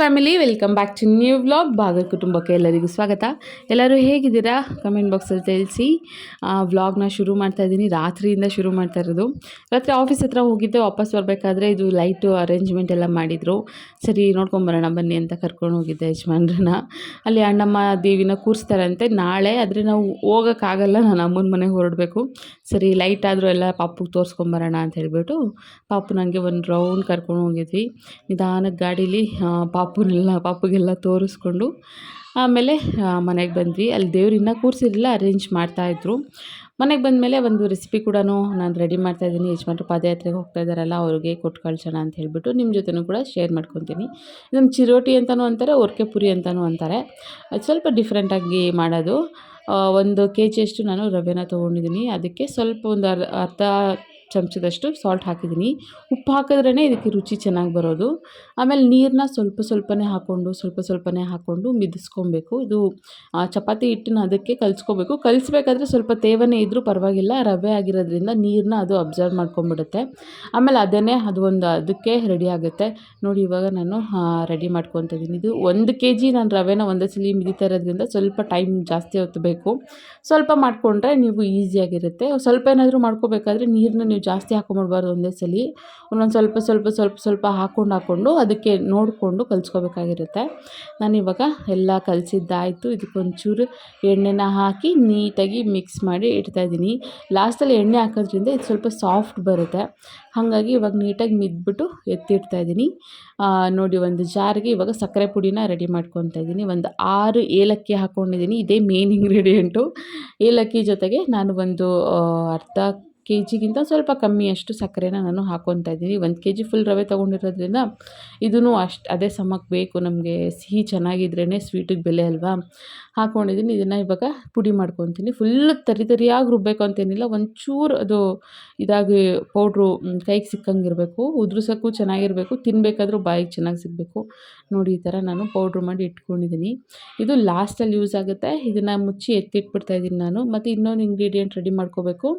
Family welcome back to new vlog ಭಾಗ ಕುಟುಂಬಕ್ಕೆ ಎಲ್ಲರಿಗೂ ಸ್ವಾಗತ. ಎಲ್ಲರೂ ಹೇಗಿದ್ದೀರಾ? ಕಮೆಂಟ್ ಬಾಕ್ಸಲ್ಲಿ ತಿಳಿಸಿ. ವ್ಲಾಗ್ನ ಶುರು ಮಾಡ್ತಾ ಇದ್ದೀನಿ. ರಾತ್ರಿಯಿಂದ ಶುರು ಮಾಡ್ತಾ ಇರೋದು. ರಾತ್ರಿ ಆಫೀಸ್ ಹತ್ರ ಹೋಗಿದ್ದೆ ವಾಪಸ್ ಬರಬೇಕಾದ್ರೆ ಇದು ಲೈಟು ಅರೇಂಜ್ಮೆಂಟ್ ಎಲ್ಲ ಮಾಡಿದರು. ಸರಿ ನೋಡ್ಕೊಂಬರೋಣ ಬನ್ನಿ ಅಂತ ಕರ್ಕೊಂಡು ಹೋಗಿದ್ದೆ ಯಜಮಾನ್ರನ್ನ. ಅಲ್ಲಿ ಅಣ್ಣಮ್ಮ ದೇವಿನ ಕೂರಿಸ್ತಾರಂತೆ. ನಾಳೆ ಆದರೆ ನಾವು ಹೋಗೋಕ್ಕಾಗಲ್ಲ. ನಾನು ಅಮ್ಮನ ಮನೆಗೆ ಹೊರಡಬೇಕು. ಸರಿ ಲೈಟ್ ಆದರೂ ಎಲ್ಲ ಪಾಪುಗೆ ತೋರಿಸ್ಕೊಂಬರೋಣ ಅಂತ ಹೇಳಿಬಿಟ್ಟು ಪಾಪು ನನಗೆ ಒಂದು ರೌಂಡ್ ಕರ್ಕೊಂಡು ಹೋಗಿದ್ವಿ. ನಿಧಾನಕ್ಕೆ ಗಾಡೀಲಿ ಆ, ಪಾಪುನೆಲ್ಲ ಪಾಪುಗೆಲ್ಲ ತೋರಿಸ್ಕೊಂಡು ಆಮೇಲೆ ಮನೆಗೆ ಬಂದ್ವಿ. ಅಲ್ಲಿ ದೇವ್ರು ಇನ್ನೂ ಕೂರಿಸಿರಲಿಲ್ಲ ಅರೇಂಜ್ ಮಾಡ್ತಾಯಿದ್ರು ಮನೆಗೆ ಬಂದಮೇಲೆ ಒಂದು ರೆಸಿಪಿ ಕೂಡ ನಾನು ರೆಡಿ ಮಾಡ್ತಾಯಿದ್ದೀನಿ ಯಜಮಾನ್ರು ಪಾದಯಾತ್ರೆಗೆ ಹೋಗ್ತಾ ಇದ್ದಾರಲ್ಲ ಅವ್ರಿಗೆ ಕೊಟ್ಟು ಕಳ್ಸೋಣ ಅಂತ ಹೇಳಿಬಿಟ್ಟು ನಿಮ್ಮ ಜೊತೆನೂ ಕೂಡ ಶೇರ್ ಮಾಡ್ಕೊತೀನಿ. ಇದನ್ನು ಚಿರೋಟಿ ಅಂತಲೂ ಅಂತಾರೆ, ಒರ್ಕೆ ಪುರಿ ಅಂತಲೂ ಅಂತಾರೆ. ಅದು ಸ್ವಲ್ಪ ಡಿಫ್ರೆಂಟಾಗಿ ಮಾಡೋದು. ಒಂದು ಕೆ ಜಿಯಷ್ಟು ನಾನು ರವೆನ ತೊಗೊಂಡಿದ್ದೀನಿ ಅದಕ್ಕೆ ಸ್ವಲ್ಪ ಒಂದು ಅರ್, ಅರ್ಧ ಚಮಚದಷ್ಟು ಸಾಲ್ಟ್ ಹಾಕಿದ್ದೀನಿ. ಉಪ್ಪು ಹಾಕಿದ್ರೇ ಇದಕ್ಕೆ ರುಚಿ ಚೆನ್ನಾಗಿ ಬರೋದು. ಆಮೇಲೆ ನೀರನ್ನ ಸ್ವಲ್ಪ ಸ್ವಲ್ಪನೇ ಹಾಕ್ಕೊಂಡು ಸ್ವಲ್ಪ ಸ್ವಲ್ಪನೇ ಹಾಕ್ಕೊಂಡು ಮಿದಿಸ್ಕೊಬೇಕು. ಇದು ಚಪಾತಿ ಹಿಟ್ಟನ್ನ ಅದಕ್ಕೆ ಕಲಿಸ್ಕೋಬೇಕು. ಕಲಿಸ್ಬೇಕಾದ್ರೆ ಸ್ವಲ್ಪ ತೇವನೇ ಇದ್ದರೂ ಪರವಾಗಿಲ್ಲ, ರವೆ ಆಗಿರೋದ್ರಿಂದ ನೀರನ್ನ ಅದು ಅಬ್ಸರ್ವ್ ಮಾಡ್ಕೊಂಬಿಡುತ್ತೆ ಆಮೇಲೆ ಅದನ್ನೇ ಅದು ಒಂದು, ಅದಕ್ಕೆ ರೆಡಿ ಆಗುತ್ತೆ. ನೋಡಿ, ಇವಾಗ ನಾನು ರೆಡಿ ಮಾಡ್ಕೊತಿದ್ದೀನಿ ಇದು ಒಂದು ಕೆ ಜಿ ನಾನು ರವೆನ ಒಂದೇ ಸಲ ಮಿದಿತಾ ಇರೋದ್ರಿಂದ ಸ್ವಲ್ಪ ಟೈಮ್ ಜಾಸ್ತಿ ಹೊತ್ತು ಬೇಕು ಸ್ವಲ್ಪ ಮಾಡಿಕೊಂಡ್ರೆ ನೀವು ಈಸಿಯಾಗಿರುತ್ತೆ ಸ್ವಲ್ಪ ಏನಾದರೂ ಮಾಡ್ಕೋಬೇಕಾದ್ರೆ ನೀರನ್ನ ನೀವು ಜಾಸ್ತಿ ಹಾಕೊಂಬಿಡ್ಬಾರ್ದು ಒಂದೇ ಸಲ. ಒಂದೊಂದು ಸ್ವಲ್ಪ ಸ್ವಲ್ಪ ಸ್ವಲ್ಪ ಸ್ವಲ್ಪ ಹಾಕೊಂಡು ಹಾಕ್ಕೊಂಡು ಅದಕ್ಕೆ ನೋಡಿಕೊಂಡು ಕಲಿಸ್ಕೋಬೇಕಾಗಿರುತ್ತೆ. ನಾನಿವಾಗ ಎಲ್ಲ ಕಲಿಸಿದ್ದಾಯಿತು. ಇದಕ್ಕೊಂಚೂರು ಎಣ್ಣೆನ ಹಾಕಿ ನೀಟಾಗಿ ಮಿಕ್ಸ್ ಮಾಡಿ ಇಡ್ತಾಯಿದ್ದೀನಿ. ಲಾಸ್ಟಲ್ಲಿ ಎಣ್ಣೆ ಹಾಕೋದ್ರಿಂದ ಇದು ಸ್ವಲ್ಪ ಸಾಫ್ಟ್ ಬರುತ್ತೆ. ಹಾಗಾಗಿ ಇವಾಗ ನೀಟಾಗಿ ಮಿದ್ಬಿಟ್ಟು ಎತ್ತಿಡ್ತಾ ಇದ್ದೀನಿ ಆ, ನೋಡಿ ಒಂದು ಜಾರಿಗೆ ಇವಾಗ ಸಕ್ಕರೆ ಪುಡಿನ ರೆಡಿ ಮಾಡ್ಕೊತಾ ಇದ್ದೀನಿ ಒಂದು ಆರು ಏಲಕ್ಕಿ ಹಾಕ್ಕೊಂಡಿದ್ದೀನಿ ಇದೇ ಮೇನ್ ಇಂಗ್ರೀಡಿಯೆಂಟು ಏಲಕ್ಕಿ ಜೊತೆಗೆ ನಾನು ಒಂದು ಅರ್ಧ ಕೆ ಜಿಗಿಂತ ಸ್ವಲ್ಪ ಕಮ್ಮಿಯಷ್ಟು ಸಕ್ಕರೆನ ನಾನು ಹಾಕ್ಕೊತಾ ಇದ್ದೀನಿ. ಒಂದು ಕೆ ಜಿ ಫುಲ್ ರವೆ ತೊಗೊಂಡಿರೋದ್ರಿಂದ ಇದೂ ಅಷ್ಟು ಅದೇ ಸಮಕ್ಕೆ ಬೇಕು ನಮಗೆ. ಸಿಹಿ ಚೆನ್ನಾಗಿದ್ರೇ ಸ್ವೀಟಿಗೆ ಬೆಲೆ ಅಲ್ವಾ? ಹಾಕ್ಕೊಂಡಿದ್ದೀನಿ ಇದನ್ನು ಇವಾಗ ಪುಡಿ ಮಾಡ್ಕೊತೀನಿ. ಫುಲ್ ತರಿ ತರಿಯಾಗಿ ರುಬ್ಬೇಕು ಅಂತೇನಿಲ್ಲ. ಒಂಚೂರು ಅದು ಇದಾಗಿ ಪೌಡ್ರು ಕೈಗೆ ಸಿಕ್ಕಂಗಿರಬೇಕು. ಉದುರ್ಸೋಕ್ಕೂ ಚೆನ್ನಾಗಿರಬೇಕು. ತಿನ್ನಬೇಕಾದ್ರೂ ಬಾಯಿಗೆ ಚೆನ್ನಾಗಿ ಸಿಗಬೇಕು. ನೋಡಿ, ಈ ಥರ ನಾನು ಪೌಡ್ರ್ ಮಾಡಿ ಇಟ್ಕೊಂಡಿದ್ದೀನಿ. ಇದು ಲಾಸ್ಟಲ್ಲಿ ಯೂಸ್ ಆಗುತ್ತೆ. ಇದನ್ನು ಮುಚ್ಚಿ ಎತ್ತಿಟ್ಬಿಡ್ತಾ ಇದ್ದೀನಿ ನಾನು. ಮತ್ತು ಇನ್ನೊಂದು ಇಂಗ್ರೀಡಿಯೆಂಟ್ ರೆಡಿ ಮಾಡ್ಕೋಬೇಕು.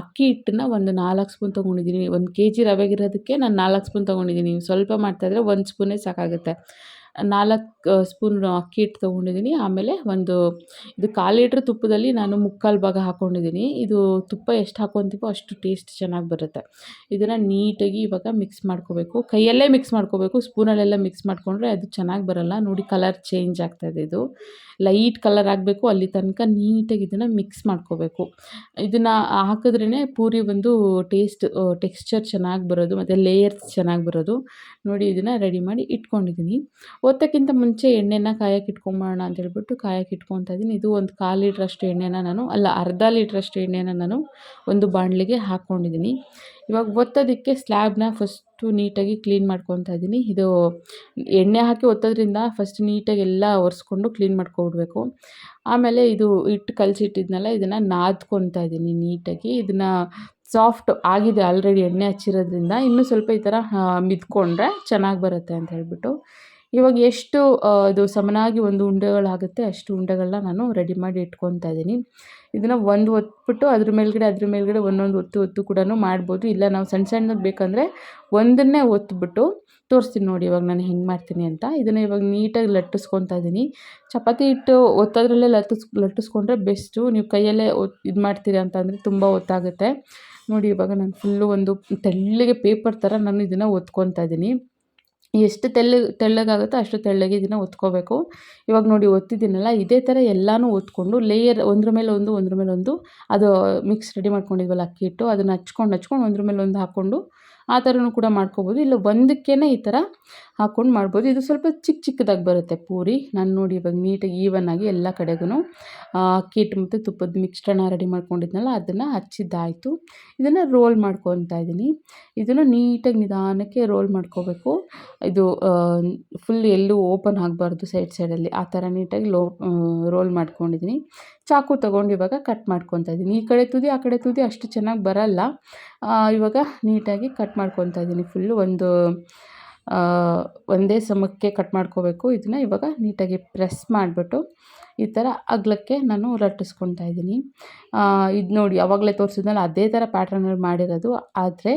ಅಕ್ಕಿ ಹಿಟ್ಟನ್ನ ಒಂದು ನಾಲ್ಕು ಸ್ಪೂನ್ ತೊಗೊಂಡಿದ್ದೀನಿ. ಒಂದು ಕೆ ಜಿ ರವೆಗಿರೋದಕ್ಕೆ ನಾನು ನಾಲ್ಕು ಸ್ಪೂನ್ ತೊಗೊಂಡಿದ್ದೀನಿ. ಸ್ವಲ್ಪ ಮಾಡ್ತಾಯಿದ್ರೆ ಒಂದು ಸ್ಪೂನೇ ಸಾಕಾಗುತ್ತೆ. ನಾಲ್ಕು ಸ್ಪೂನ್ ಅಕ್ಕಿ ಹಿಟ್ಟು ತೊಗೊಂಡಿದ್ದೀನಿ. ಆಮೇಲೆ ಒಂದು, ಇದು ಕಾಲು ಲೀಟ್ರ್ ತುಪ್ಪದಲ್ಲಿ ನಾನು ಮುಕ್ಕಾಲು ಭಾಗ ಹಾಕ್ಕೊಂಡಿದ್ದೀನಿ ಇದು ತುಪ್ಪ ಎಷ್ಟು ಹಾಕ್ಕೊತೀವೋ ಅಷ್ಟು ಟೇಸ್ಟ್ ಚೆನ್ನಾಗಿ ಬರುತ್ತೆ. ಇದನ್ನು ನೀಟಾಗಿ ಇವಾಗ ಮಿಕ್ಸ್ ಮಾಡ್ಕೋಬೇಕು. ಕೈಯಲ್ಲೇ ಮಿಕ್ಸ್ ಮಾಡ್ಕೋಬೇಕು. ಸ್ಪೂನಲ್ಲೆಲ್ಲ ಮಿಕ್ಸ್ ಮಾಡಿಕೊಂಡ್ರೆ ಅದು ಚೆನ್ನಾಗಿ ಬರಲ್ಲ. ನೋಡಿ ಕಲರ್ ಚೇಂಜ್ ಆಗ್ತಾಯಿದೆ ಇದು ಲೈಟ್ ಕಲರ್ ಆಗಬೇಕು. ಅಲ್ಲಿ ತನಕ ನೀಟಾಗಿ ಇದನ್ನು ಮಿಕ್ಸ್ ಮಾಡ್ಕೋಬೇಕು. ಇದನ್ನು ಹಾಕಿದ್ರೇ ಪೂರಿ ಒಂದು ಟೇಸ್ಟ್ ಟೆಕ್ಸ್ಚರ್ ಚೆನ್ನಾಗಿ ಬರೋದು. ಮತ್ತು ಲೇಯರ್ಸ್ ಚೆನ್ನಾಗಿ ಬರೋದು. ನೋಡಿ ಇದನ್ನು ರೆಡಿ ಮಾಡಿ ಇಟ್ಕೊಂಡಿದ್ದೀನಿ. ಒತ್ತಕ್ಕಿಂತ ಮುಂಚೆ ಎಣ್ಣೆನ ಕಾಯಕ್ಕೆ ಇಟ್ಕೊಂಬೋಣ ಅಂತ ಹೇಳ್ಬಿಟ್ಟು ಕಾಯಕ್ಕೆ ಇಟ್ಕೊತಾ ಇದ್ದೀನಿ. ಇದು ಒಂದು ಕಾಲು ಲೀಟ್ರಷ್ಟು ಎಣ್ಣೆನ ನಾನು, ಅಲ್ಲ ಅರ್ಧ ಲೀಟ್ರಷ್ಟು ಎಣ್ಣೆನ ನಾನು ಒಂದು ಬಾಣಲಿಗೆ ಹಾಕ್ಕೊಂಡಿದ್ದೀನಿ. ಇವಾಗ ಒತ್ತೋದಕ್ಕೆ ಸ್ಲ್ಯಾಬ್ನ ಫಸ್ಟು ನೀಟಾಗಿ ಕ್ಲೀನ್ ಮಾಡ್ಕೊತಾ ಇದ್ದೀನಿ. ಇದು ಎಣ್ಣೆ ಹಾಕಿ ಒತ್ತೋದ್ರಿಂದ ಫಸ್ಟ್ ನೀಟಾಗಿ ಎಲ್ಲ ಒರೆಸ್ಕೊಂಡು ಕ್ಲೀನ್ ಮಾಡ್ಕೊಬಿಡ್ಬೇಕು. ಆಮೇಲೆ ಇದು ಹಿಟ್ಟು ಕಲಸಿಟ್ಟಿದ್ನಲ್ಲ, ಇದನ್ನು ನಾದ್ಕೊತಾ ಇದ್ದೀನಿ ನೀಟಾಗಿ. ಇದನ್ನು ಸಾಫ್ಟ್ ಆಗಿದೆ ಆಲ್ರೆಡಿ ಎಣ್ಣೆ ಹಚ್ಚಿರೋದ್ರಿಂದ. ಇನ್ನೂ ಸ್ವಲ್ಪ ಈ ಥರ ಮಿದ್ಕೊಂಡ್ರೆ ಚೆನ್ನಾಗಿ ಬರುತ್ತೆ ಅಂತ ಹೇಳ್ಬಿಟ್ಟು ಇವಾಗ ಎಷ್ಟು ಅದು ಸಮನಾಗಿ ಒಂದು ಉಂಡೆಗಳಾಗುತ್ತೆ, ಅಷ್ಟು ಉಂಡೆಗಳನ್ನ ನಾನು ರೆಡಿ ಮಾಡಿ ಇಟ್ಕೊತಾ ಇದ್ದೀನಿ. ಇದನ್ನು ಒಂದು ಒತ್ಬಿಟ್ಟು ಅದ್ರ ಮೇಲ್ಗಡೆ ಅದ್ರ ಮೇಲ್ಗಡೆ ಒಂದೊಂದು ಒತ್ತು ಒತ್ತು ಕೂಡ ಮಾಡ್ಬೋದು. ಇಲ್ಲ ನಾವು ಸಣ್ಣ ಸಣ್ಣದು ಬೇಕಂದರೆ ಒಂದನ್ನೇ ಒತ್ಬಿಟ್ಟು ತೋರಿಸ್ತೀನಿ ನೋಡಿ ಇವಾಗ ನಾನು ಹೆಂಗೆ ಮಾಡ್ತೀನಿ ಅಂತ. ಇದನ್ನು ಇವಾಗ ನೀಟಾಗಿ ಲಟ್ಟಿಸ್ಕೊತಾ ಇದ್ದೀನಿ. ಚಪಾತಿ ಹಿಟ್ಟು ಒತ್ತೋದ್ರಲ್ಲೇ ಲಟ್ಟಿಸ್, ಲಟ್ಟಿಸ್ಕೊಂಡ್ರೆ ಬೆಸ್ಟು. ನೀವು ಕೈಯಲ್ಲೇ ಒತ್ ಇದು ಮಾಡ್ತೀರಾ ಅಂತಂದರೆ ತುಂಬ ಒತ್ತಾಗುತ್ತೆ. ನೋಡಿ ಇವಾಗ ನಾನು ಫುಲ್ಲು ಒಂದು ತೆಳ್ಳಗೆ ಪೇಪರ್ ಥರ ನಾನು ಇದನ್ನು ಒತ್ಕೊತಾ ಇದ್ದೀನಿ. ಎಷ್ಟು ತೆಳ್ಳಗೆ ತೆಳ್ಳಗಾಗುತ್ತೋ ಅಷ್ಟು ತೆಳ್ಳಗೆ ಇದನ್ನು ಒತ್ಕೋಬೇಕು. ಇವಾಗ ನೋಡಿ ಒತ್ತಿದ್ದೀನಲ್ಲ, ಇದೇ ಥರ ಎಲ್ಲನೂ ಒತ್ಕೊಂಡು ಲೇಯರ್ ಒಂದ್ರ ಮೇಲೆ ಒಂದು, ಒಂದ್ರ ಮೇಲೆ ಒಂದು, ಅದು ಮಿಕ್ಸ್ ರೆಡಿ ಮಾಡ್ಕೊಂಡಿದ್ವಲ್ಲ ಅಕ್ಕಿ ಹಿಟ್ಟು, ಅದನ್ನು ಹಚ್ಕೊಂಡು ಹಚ್ಕೊಂಡು ಒಂದ್ರ ಮೇಲೆ ಒಂದು ಹಾಕ್ಕೊಂಡು ಆ ಥರನೂ ಕೂಡ ಮಾಡ್ಕೋಬೋದು. ಇಲ್ಲ ಒಂದಕ್ಕೇ ಈ ಥರ ಹಾಕ್ಕೊಂಡು ಮಾಡ್ಬೋದು. ಇದು ಸ್ವಲ್ಪ ಚಿಕ್ಕ ಚಿಕ್ಕದಾಗಿ ಬರುತ್ತೆ ಪೂರಿ. ನಾನು ನೋಡಿ ಇವಾಗ ನೀಟಾಗಿ ಈವನ್ ಆಗಿ ಎಲ್ಲ ಕಡೆಗೂ ಅಕ್ಕಿ ಹಿಟ್ಟು ಮತ್ತು ತುಪ್ಪದ ಮಿಕ್ಸ್ಚರ್ನ ರೆಡಿ ಮಾಡ್ಕೊಂಡಿದ್ನಲ್ಲ, ಅದನ್ನು ಹಚ್ಚಿದ್ದಾಯಿತು. ಇದನ್ನು ರೋಲ್ ಮಾಡ್ಕೊತಾ ಇದ್ದೀನಿ. ಇದನ್ನು ನೀಟಾಗಿ ನಿಧಾನಕ್ಕೆ ರೋಲ್ ಮಾಡ್ಕೋಬೇಕು. ಇದು ಫುಲ್ ಎಲ್ಲೂ ಓಪನ್ ಆಗಬಾರ್ದು ಸೈಡ್ ಸೈಡಲ್ಲಿ ಆ ಥರ ನೀಟಾಗಿ ಲೋ ರೋಲ್ ಮಾಡ್ಕೊಂಡಿದ್ದೀನಿ. ಚಾಕು ತೊಗೊಂಡು ಇವಾಗ ಕಟ್ ಮಾಡ್ಕೊತಾ ಇದ್ದೀನಿ. ಈ ಕಡೆ ತುದಿ, ಆ ಕಡೆ ತುದಿ ಅಷ್ಟು ಚೆನ್ನಾಗಿ ಬರಲ್ಲ. ಇವಾಗ ನೀಟಾಗಿ ಕಟ್ ಮಾಡ್ಕೊತಾ ಇದ್ದೀನಿ. ಫುಲ್ಲು ಒಂದು ಒಂದೇ ಸಮಕ್ಕೆ ಕಟ್ ಮಾಡ್ಕೋಬೇಕು. ಇದನ್ನು ಇವಾಗ ನೀಟಾಗಿ ಪ್ರೆಸ್ ಮಾಡಿಬಿಟ್ಟು ಈ ಥರ ಅಗಲಕ್ಕೆ ನಾನು ಲಟ್ಟಿಸ್ಕೊತಾ ಇದ್ದೀನಿ. ಇದು ನೋಡಿ ಯಾವಾಗಲೇ ತೋರಿಸಿದ್ನಲ್ಲ, ಅದೇ ಥರ ಪ್ಯಾಟ್ರನಲ್ಲಿ ಮಾಡಿರೋದು. ಆದರೆ